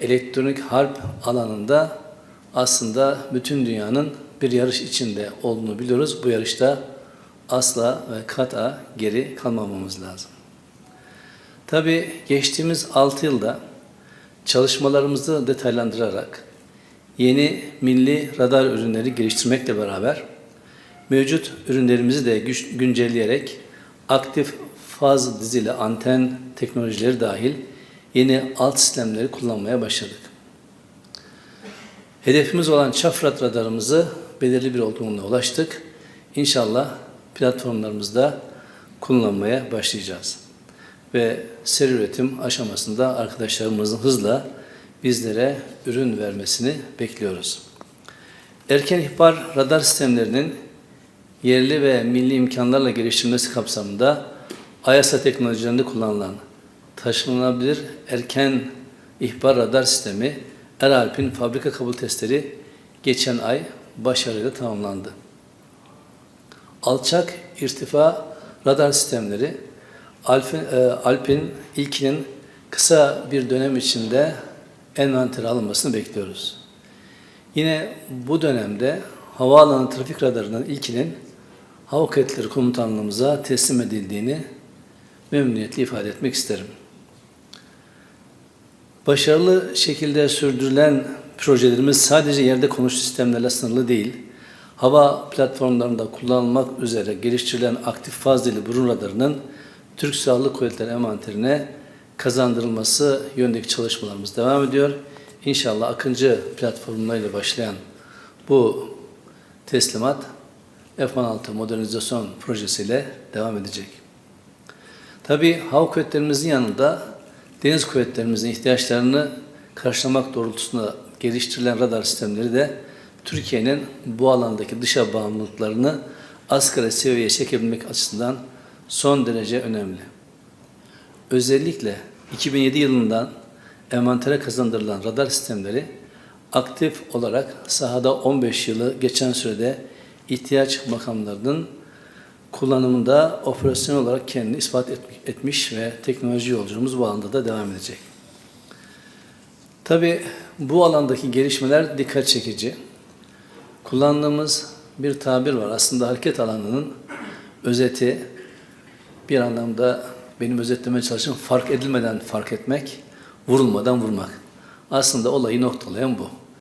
elektronik harp alanında aslında bütün dünyanın bir yarış içinde olduğunu biliyoruz. Bu yarışta asla ve kata geri kalmamamız lazım. Tabii geçtiğimiz 6 yılda çalışmalarımızı detaylandırarak yeni milli radar ürünleri geliştirmekle beraber mevcut ürünlerimizi de güç, güncelleyerek aktif faz dizili anten teknolojileri dahil yeni alt sistemleri kullanmaya başladık. Hedefimiz olan Çafrat radarımızı belirli bir olgunluğa ulaştık. İnşallah platformlarımızda kullanmaya başlayacağız. Ve seri üretim aşamasında arkadaşlarımızın hızla bizlere ürün vermesini bekliyoruz. Erken ihbar radar sistemlerinin yerli ve milli imkanlarla geliştirilmesi kapsamında AYASA teknolojilerinde kullanılan taşınabilir erken ihbar radar sistemi Eralp'in fabrika kabul testleri geçen ay başarıyla tamamlandı. Alçak irtifa radar sistemleri Alp'in, e, Alp'in ilkinin kısa bir dönem içinde envantere alınmasını bekliyoruz. Yine bu dönemde havaalanı trafik radarının ilkinin Hava Kuvvetleri Komutanlığımıza teslim edildiğini memnuniyetle ifade etmek isterim. Başarılı şekilde sürdürülen projelerimiz sadece yerde konuş sistemlerle sınırlı değil, hava platformlarında kullanılmak üzere geliştirilen aktif faz dili burun radarının Türk Silahlı Kuvvetleri envanterine kazandırılması yönündeki çalışmalarımız devam ediyor. İnşallah Akıncı platformlarıyla başlayan bu teslimat F-16 modernizasyon projesiyle devam edecek. Tabii hava kuvvetlerimizin yanında deniz kuvvetlerimizin ihtiyaçlarını karşılamak doğrultusunda geliştirilen radar sistemleri de Türkiye'nin bu alandaki dışa bağımlılıklarını asgari seviyeye çekebilmek açısından son derece önemli. Özellikle 2007 yılından envantere kazandırılan radar sistemleri aktif olarak sahada 15 yılı geçen sürede ihtiyaç makamlarının kullanımında operasyon olarak kendini ispat etmiş ve teknoloji yolculuğumuz bu alanda da devam edecek. Tabi bu alandaki gelişmeler dikkat çekici. Kullandığımız bir tabir var. Aslında hareket alanının özeti bir anlamda benim özetlemeye çalıştığım fark edilmeden fark etmek, vurulmadan vurmak. Aslında olayı noktalayan bu.